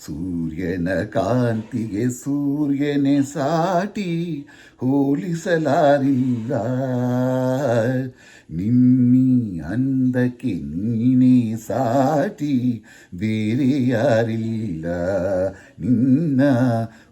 ಸೂರ್ಯನ ಕಾಂತಿಗೆ ಸೂರ್ಯನೇ ಸಾಟಿ ಹೋಲಿಸಲಾರಿಲ್ಲ ನಿನ್ನಿ ಅಂದಕ್ಕೆ ನೀನೇ ಸಾಟಿ ಬೇರೆ ಯಾರಿಲ್ಲ ನಿನ್ನ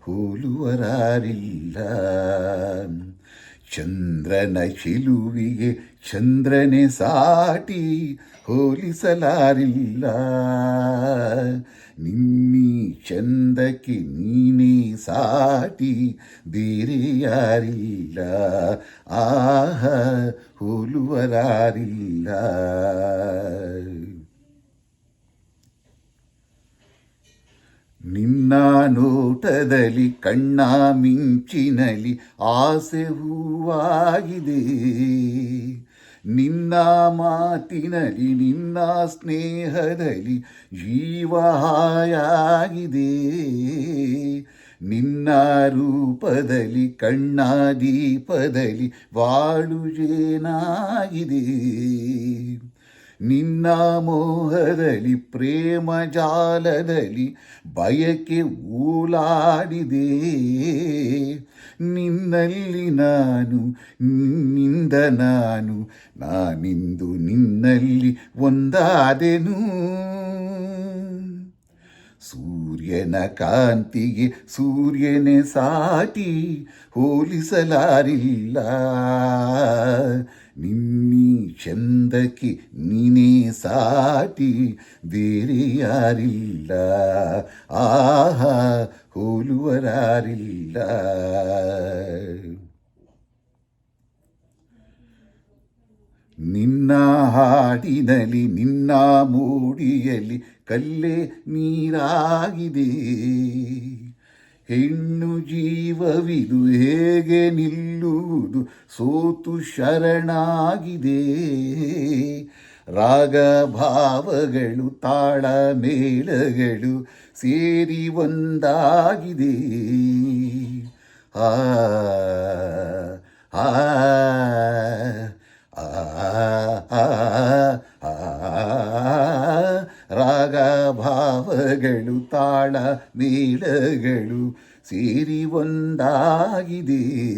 ಹೋಲುವರಾರಿಲ್ಲ ಚಂದ್ರನ ಚಿಲುವಿಗೆ ಚಂದ್ರನೇ ಸಾಟಿ ಹೋಲಿಸಲಾರಿಲ್ಲ. ನಿನ್ನಿ ಚಂದಕ್ಕೆ ನೀನೇ ಸಾಟಿ ಬೇರೆ ಯಾರಿಲ್ಲ. ಆಹ ಹೋಲುವರಾರಿಲ್ಲ. ನಿನ್ನ ನೋಟದಲ್ಲಿ ಕಣ್ಣ ಮಿಂಚಿನಲ್ಲಿ ಆಸೆ ಹೂವಾಗಿದೆ. ನಿನ್ನ ಮಾತಿನಲ್ಲಿ, ನಿನ್ನ ಸ್ನೇಹದಲ್ಲಿ ಜೀವ ಹಾಯಾಗಿದೆ ನಿನ್ನ ರೂಪದಲ್ಲಿ, ಕಣ್ಣ ದೀಪದಲ್ಲಿ ಬಾಳು ಜೇನಾಗಿದೆ. ನಿನ್ನ ಮೋಹದಲ್ಲಿ, ಪ್ರೇಮ ಜಾಲದಲ್ಲಿ ಬಯಕೆ ಊಲಾಡಿದೆ. ನಿನ್ನಲ್ಲಿ ನಾನು, ನಿನ್ನಿಂದ ನಾನು, ನಾನಿಂದು ನಿನ್ನಲ್ಲಿ ಒಂದಾದೆನು. ಸೂರ್ಯನ ಕಾಂತಿಗೆ ಸೂರ್ಯನೇ ಸಾಟಿ ಹೋಲಿಸಲಾರಿಲ್ಲ. ನಿನ್ನಿ ಚಂದಕ್ಕೆ ನೀನೇ ಸಾಟಿ ಬೇರೆ ಯಾರಿಲ್ಲ ಆಹಾ ಹೋಲುವರಾರಿಲ್ಲ. ನಿನ್ನ ಹಾಡಿನಲ್ಲಿ ನಿನ್ನ ಮೂಡಿಯಲ್ಲಿ ಕಲ್ಲೇ ನೀರಾಗಿದೆ. ಹೆಣ್ಣು ಜೀವವಿದು ಹೇಗೆ ನಿಲ್ಲುವುದು? ಸೋತು ಶರಣಾಗಿದೆ. ರಾಗ ಭಾವಗಳು ತಾಳ ಮೇಳಗಳು ಸೇರಿ ಒಂದಾಗಿದೆ. ಆ ಆ ಆ ಆ. ರಾಗ ಭಾವಗಳು ತಾಳ ಮೇಳಗಳು ಸೇರಿ ಒಂದಾಗಿದೆ.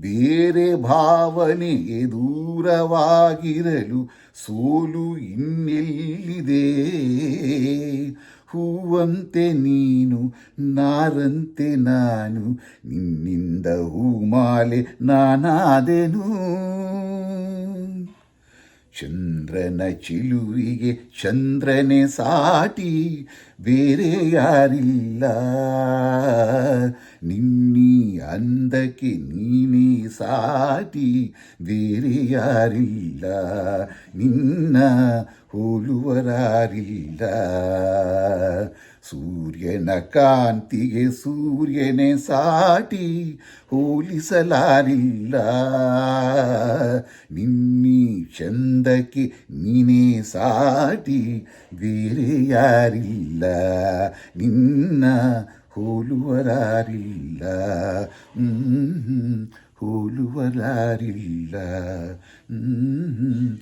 ಬೇರೆ ಭಾವನೆಗೆ ದೂರವಾಗಿರಲು ಸೋಲು ಇನ್ನೆಲ್ಲಿದೆ? ಹೂವಂತೆ ನೀನು, ನಾರಂತೆ ನಾನು, ನಿನ್ನಿಂದ ಹೂಮಾಲೆ ನಾನಾದೆನು? ಚಂದ್ರನ ಚಿಲುವಿಗೆ ಚಂದ್ರನೇ ಸಾಟಿ, ಬೇರೆ ಯಾರಿಲ್ಲ. ನಿನ್ನಿ ಅಂದಕ್ಕೆ ನೀನೇ ಸಾಟಿ, ಬೇರೆ ಯಾರಿಲ್ಲ. ನಿನ್ನ ಹೋಲುವರಾರಿಲ್ಲ. ಸೂರ್ಯನ ಕಾಂತಿಗೆ ಸೂರ್ಯನೇ ಸಾಟಿ, ಹೋಲಿಸಲಾರಿಲ್ಲ. ನಿನ್ನಿ சந்தக்கு நீனே சாட்டி வேறு யாரில்ல? நின்ன ಹೋಲುವರಾರಿಲ್ಲ ಹೋಲುವರಾರಿಲ್ಲ ಹ್ಞೂ